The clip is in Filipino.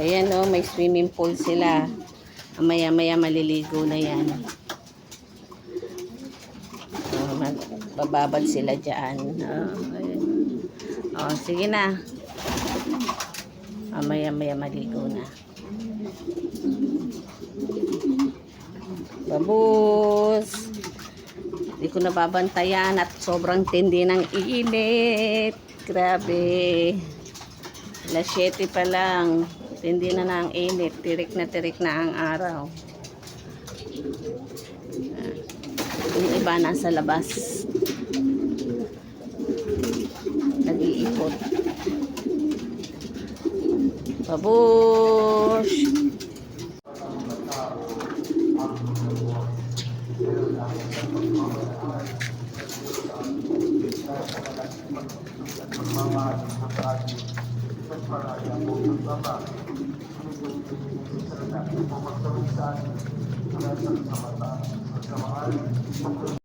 Ayan oh, may swimming pool sila. Maya-maya maliligo na yan. Oh, bababad sila dyan. Oh, oh sige na. Maya-maya maligo na. Babus! Hindi ko nababantayan at sobrang tindi ng init. Grabe. Alas 7 pa lang. Tindi na na ang init. Tirik na tirik na ang araw. Yung iba nasa labas. Nag-iipot. Babush! Thank you pagparaya po ng babae. Pinigay ko ng salita upang magdawag sa atin mula sa kamata, sa kamahal,